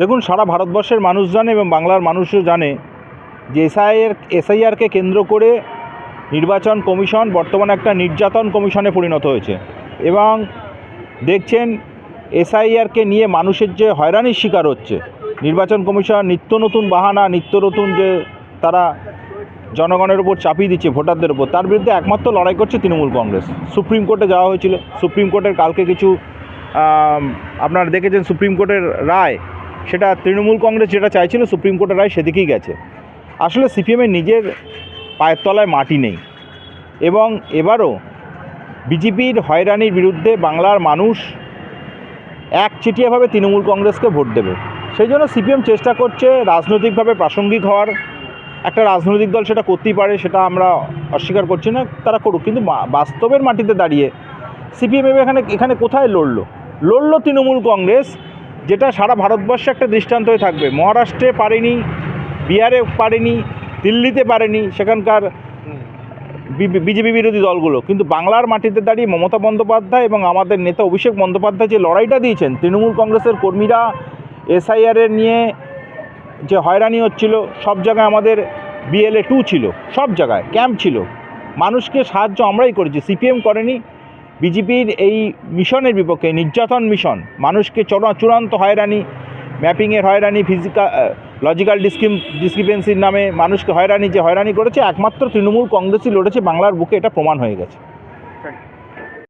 দেখুন, সারা ভারতবর্ষের মানুষ জানে এবং বাংলার মানুষও জানে যে এসআইয়ের, এসআইআরকে কেন্দ্র করে নির্বাচন কমিশন বর্তমানে একটা নির্যাতন কমিশনে পরিণত হয়েছে। এবং দেখছেন, এসআইআরকে নিয়ে মানুষের যে হয়রানির শিকার হচ্ছে। নির্বাচন কমিশন নিত্য নতুন বাহানা, নিত্য নতুন যে তারা জনগণের উপর চাপিয়ে দিচ্ছে, ভোটারদের উপর, তার বিরুদ্ধে একমাত্র লড়াই করছে তৃণমূল কংগ্রেস। সুপ্রিম কোর্টে যাওয়া হয়েছিল। সুপ্রিম কোর্টের কালকে কিছু আপনারা দেখেছেন সুপ্রিম কোর্টের রায় সেটা তৃণমূল কংগ্রেস যেটা চাইছিল, সুপ্রিম কোর্টের রায় সেদিকেই গেছে। আসলে সিপিএমের নিজের পায়ের তলায় মাটি নেই। এবং এবারও বিজেপির হয়রানির বিরুদ্ধে বাংলার মানুষ একচেটিয়াভাবে তৃণমূল কংগ্রেসকে ভোট দেবে। সেই জন্য সিপিএম চেষ্টা করছে রাজনৈতিকভাবে প্রাসঙ্গিক হওয়ার। একটা রাজনৈতিক দল সেটা করতেই পারে, সেটা আমরা অস্বীকার করছি না, তারা করুক। কিন্তু বাস্তবের মাটিতে দাঁড়িয়ে সিপিএম এখানে এখানে কোথায় লড়লো? লড়লো তৃণমূল কংগ্রেস যেটা সারা ভারতবর্ষে একটা দৃষ্টান্ত হয়ে থাকবে। মহারাষ্ট্রে পারেনি, বিহারে পারেনি, দিল্লিতে পারেনি সেখানকার বিজেপি বিরোধী দলগুলো। কিন্তু বাংলার মাটিতে দাঁড়িয়ে মমতা বন্দ্যোপাধ্যায় এবং আমাদের নেতা অভিষেক বন্দ্যোপাধ্যায় যে লড়াইটা দিয়েছেন, তৃণমূল কংগ্রেসের কর্মীরা এসআইআরের নিয়ে যে হয়রানি হচ্ছিল, সব জায়গায় আমাদের বিএলএ টু ছিল, সব জায়গায় ক্যাম্প ছিল। মানুষকে সাহায্য আমরাই করেছি, সিপিএম করেনি বিজেপির এই মিশনের বিপক্ষে নির্যাতন মিশন। মানুষকে চড়া চূড়ান্ত হয়রানি, ম্যাপিংয়ের হয়রানি ফিজিক্যাল লজিক্যাল ডিসক্রিম ডিসক্রিপেন্সির নামে মানুষকে হয়রানি যে হয়রানি করেছে, একমাত্র তৃণমূল কংগ্রেসই লড়েছে, বাংলার বুকে এটা প্রমাণ হয়ে গেছে।